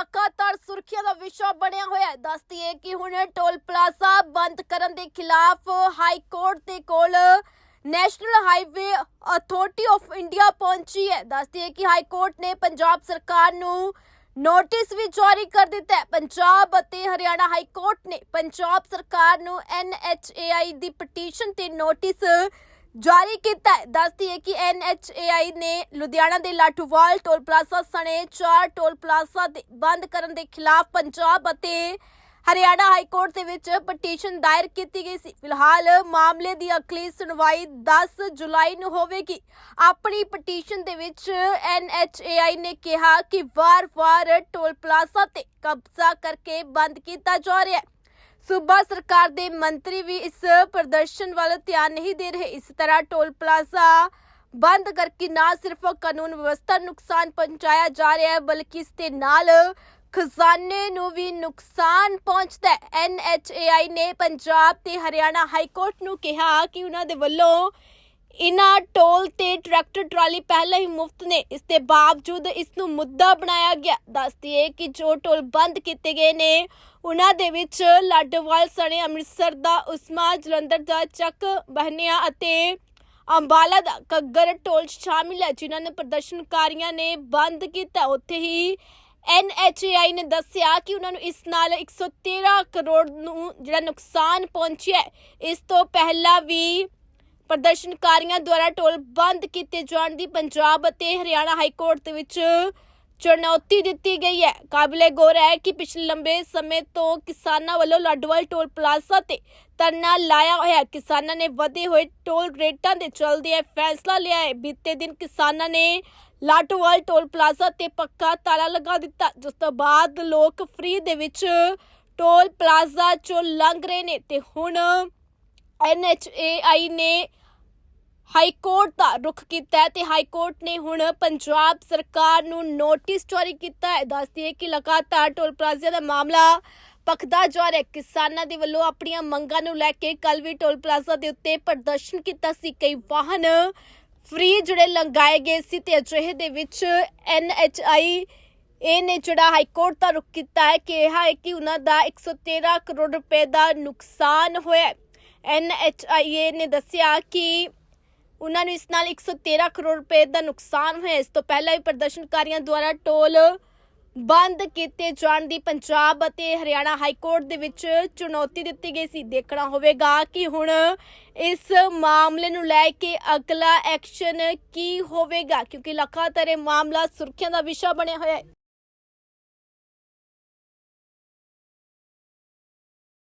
ਲਗਾਤਾਰ ਸੁਰਖੀਆਂ ਦਾ ਵਿਸ਼ਾ ਬਣਿਆ ਹੋਇਆ ਹੈ। ਦੱਸਦੀ ਹੈ ਕਿ ਹੁਣ ਟੋਲ ਪਲਾਜ਼ਾ ਬੰਦ ਕਰਨ ਦੇ ਖਿਲਾਫ ਹਾਈ ਕੋਰਟ ਦੇ ਕੋਲ national highway authority of India ਪਹੁੰਚੀ ਹੈ। ਦੱਸਦੀ ਹੈ ਕਿ ਹਾਈ ਕੋਰਟ ਨੇ ਪੰਜਾਬ ਸਰਕਾਰ ਨੂੰ ਨੋਟਿਸ ਵੀ ਜਾਰੀ ਕਰ ਦਿੱਤਾ ਹੈ। ਪੰਜਾਬ ਅਤੇ ਹਰਿਆਣਾ ਹਾਈ ਕੋਰਟ ਨੇ ਪੰਜਾਬ ਸਰਕਾਰ ਨੂੰ ਐਨਐਚਏਆਈ ਦੀ ਪਟੀਸ਼ਨ ਤੇ ਨੋਟਿਸ ਜਾਰੀ ਕੀਤਾ ਹੈ। ਦੱਸਦੀ ਹੈ ਕਿ ਐਨਐਚਏਆਈ ਨੇ ਲੁਧਿਆਣਾ ਦੇ ਲਾਠੂਵਾਲ ਟੋਲ ਪਲਾਜ਼ਾ ਸਣੇ ਚਾਰ ਟੋਲ ਪਲਾਜ਼ਾ ਬੰਦ ਕਰਨ ਦੇ ਖਿਲਾਫ ਪੰਜਾਬ ਅਤੇ ਹਰਿਆਣਾ ਹਾਈ ਕੋਰਟ ਦੇ ਵਿੱਚ ਪਟੀਸ਼ਨ ਦਾਇਰ ਕੀਤੀ ਗਈ ਸੀ। ਫਿਲਹਾਲ ਮਾਮਲੇ ਦੀ ਅਗਲੀ ਸੁਣਵਾਈ 10 ਜੁਲਾਈ ਨੂੰ ਹੋਵੇਗੀ। ਆਪਣੀ ਪਟੀਸ਼ਨ ਦੇ ਵਿੱਚ ਐਨਐਚਏਆਈ ਨੇ ਕਿਹਾ ਕਿ ਵਾਰ-ਵਾਰ ਟੋਲ ਪਲਾਜ਼ਾ ਤੇ ਕਬਜ਼ਾ ਕਰਕੇ ਬੰਦ ਕੀਤਾ ਜਾ ਰਿਹਾ ਹੈ। ਸੂਬਾ ਸਰਕਾਰ ਦੇ ਮੰਤਰੀ ਵੀ ਇਸ ਪ੍ਰਦਰਸ਼ਨ ਵੱਲ ਧਿਆਨ ਨਹੀਂ ਦੇ ਰਹੇ। ਇਸ ਤਰ੍ਹਾਂ ਟੋਲ ਪਲਾਜ਼ਾ ਬੰਦ ਕਰਕੇ ਨਾ ਸਿਰਫ ਕਾਨੂੰਨ ਵਿਵਸਥਾ ਨੁਕਸਾਨ ਪਹੁੰਚਾਇਆ ਜਾ ਰਿਹਾ ਹੈ, ਬਲਕਿ ਇਸ ਦੇ ਨਾਲ ਖਜ਼ਾਨੇ ਨੂੰ ਵੀ ਨੁਕਸਾਨ ਪਹੁੰਚਦਾ ਹੈ। ਐਨਐਚਏਆਈ ਨੇ ਪੰਜਾਬ ਤੇ ਹਰਿਆਣਾ ਹਾਈ ਕੋਰਟ ਨੂੰ ਕਿਹਾ ਕਿ ਉਹਨਾਂ ਦੇ ਵੱਲੋਂ ਇਨ੍ਹਾਂ ਟੋਲ ਤੇ ਟਰੈਕਟਰ ਟਰਾਲੀ ਪਹਿਲਾਂ ਹੀ ਮੁਫਤ ਨੇ। ਇਸ ਦੇ ਬਾਵਜੂਦ ਇਸ ਨੂੰ ਮੁੱਦਾ ਬਣਾਇਆ ਗਿਆ। ਦੱਸਦੀ ਹੈ ਕਿ ਜੋ ਟੋਲ ਬੰਦ ਕੀਤੇ ਗਏ ਨੇ ਉਹਨਾਂ ਦੇ ਵਿੱਚ ਲਾਡੋਵਾਲ ਸਣੇ ਅੰਮ੍ਰਿਤਸਰ ਦਾ, ਉਸਮਾ ਜਲੰਧਰ ਦਾ, ਚੱਕ ਬਹਨਿਆ ਅਤੇ ਅੰਬਾਲਾ ਦਾ ਕੱਗਰ ਟੋਲ ਸ਼ਾਮਿਲ ਹੈ, ਜਿਨ੍ਹਾਂ ਨੇ ਪ੍ਰਦਰਸ਼ਨਕਾਰੀਆਂ ਨੇ ਬੰਦ ਕੀਤਾ। ਉੱਥੇ ਹੀ ਐਨਐਚਏਆਈ ਨੇ ਦੱਸਿਆ ਕਿ ਉਹਨਾਂ ਨੂੰ ਇਸ ਨਾਲ 113 ਕਰੋੜ ਨੂੰ ਜਿਹੜਾ ਨੁਕਸਾਨ ਪਹੁੰਚਿਆ ਇਸ ਤੋਂ ਪਹਿਲਾਂ ਵੀ ਪ੍ਰਦਰਸ਼ਨਕਾਰੀਆਂ ਦੁਆਰਾ ਟੋਲ ਬੰਦ ਕੀਤੇ ਜਾਣ ਦੀ ਪੰਜਾਬ ਅਤੇ ਹਰਿਆਣਾ ਹਾਈ ਕੋਰਟ ਦੇ ਵਿੱਚ ਚੁਣੌਤੀ ਦਿੱਤੀ ਗਈ ਹੈ। ਕਾਬਿਲੇ ਗੌਰ ਹੈ ਕਿ ਪਿਛਲੇ ਲੰਬੇ ਸਮੇਂ ਤੋਂ ਕਿਸਾਨਾਂ ਵੱਲੋਂ ਲਾਡੋਵਾਲ ਟੋਲ ਪਲਾਜ਼ਾ ਤੇ ਧਰਨਾ ਲਾਇਆ ਹੋਇਆ ਕਿਸਾਨਾਂ ਨੇ ਵਧੇ ਹੋਏ ਟੋਲ ਰੇਟਾਂ ਦੇ ਚਲਦੇ ਇਹ ਫੈਸਲਾ ਲਿਆ ਹੈ। ਬੀਤੇ ਦਿਨ ਕਿਸਾਨਾਂ ਨੇ ਲਾਡੋਵਾਲ ਟੋਲ ਪਲਾਜ਼ਾ ਤੇ ਪੱਕਾ ਤਾਲਾ ਲਗਾ ਦਿੱਤਾ। ਜਿਸ ਤੋਂ ਬਾਅਦ ਲੋਕ ਫ੍ਰੀ ਦੇ ਵਿੱਚ ਟੋਲ ਪਲਾਜ਼ਾ ਚੋਂ ਲੰਘ ਰਹੇ ਨੇ ਤੇ ਹੁਣ ਐਨਐਚਏਆਈ ਨੇ ਹਾਈ ਕੋਰਟ ਦਾ ਰੁਖ ਕੀਤਾ ਹੈ ਤੇ ਹਾਈ ਕੋਰਟ ਨੇ ਹੁਣ ਪੰਜਾਬ ਸਰਕਾਰ ਨੂੰ ਨੋਟਿਸ ਜਾਰੀ ਕੀਤਾ ਹੈ। ਦੱਸਦੀ ਹੈ ਕਿ ਲਗਾਤਾਰ ਟੋਲ ਪਲਾਜ਼ਾ ਦਾ ਮਾਮਲਾ ਪਖਦਾ ਜਾ ਰਿਹਾ ਕਿਸਾਨਾਂ ਦੇ ਵੱਲੋਂ ਆਪਣੀਆਂ ਮੰਗਾਂ ਨੂੰ ਲੈ ਕੇ ਕੱਲ ਵੀ ਟੋਲ ਪਲਾਜ਼ਾ ਦੇ ਉੱਤੇ ਪ੍ਰਦਰਸ਼ਨ ਕੀਤਾ ਸੀ। ਕਈ ਵਾਹਨ ਫ੍ਰੀ ਜਿਹੜੇ ਲੰਗਾਏ ਗਏ ਸੀ ਤੇ ਅਜਿਹੇ ਦੇ ਵਿੱਚ ਐਨਐਚਆਈ ਇਹ ਨੇ ਜਿਹੜਾ ਹਾਈ ਕੋਰਟ ਦਾ ਰੁਖ ਕੀਤਾ ਹੈ ਕਿ ਇਹ ਹੈ ਕਿ ਉਹਨਾਂ ਦਾ 113 ਕਰੋੜ ਰੁਪਏ ਦਾ ਨੁਕਸਾਨ ਹੋਇਆ ਹੈ। ਐਨਐਚਆਈਏ ਨੇ ਦੱਸਿਆ ਕਿ ਉਹਨਾਂ ਨੂੰ ਇਸ ਨਾਲ 113 ਕਰੋੜ ਰੁਪਏ ਦਾ ਨੁਕਸਾਨ ਹੋਇਆ। ਇਸ ਤੋਂ ਪਹਿਲਾਂ ਵੀ ਪ੍ਰਦਰਸ਼ਨਕਾਰੀਆਂ ਦੁਆਰਾ ਟੋਲ ਬੰਦ ਕੀਤੇ ਜਾਣ ਦੀ ਪੰਜਾਬ ਅਤੇ ਹਰਿਆਣਾ ਹਾਈ ਕੋਰਟ ਦੇ ਵਿੱਚ ਚੁਣੌਤੀ ਦਿੱਤੀ ਗਈ ਸੀ। ਦੇਖਣਾ ਹੋਵੇਗਾ ਕਿ ਹੁਣ ਇਸ ਮਾਮਲੇ ਨੂੰ ਲੈ ਕੇ ਅਗਲਾ ਐਕਸ਼ਨ ਕੀ ਹੋਵੇਗਾ, ਕਿਉਂਕਿ ਲਗਾਤਾਰ ਇਹ ਮਾਮਲਾ ਸੁਰਖੀਆਂ ਦਾ ਵਿਸ਼ਾ ਬਣਿਆ ਹੋਇਆ ਹੈ।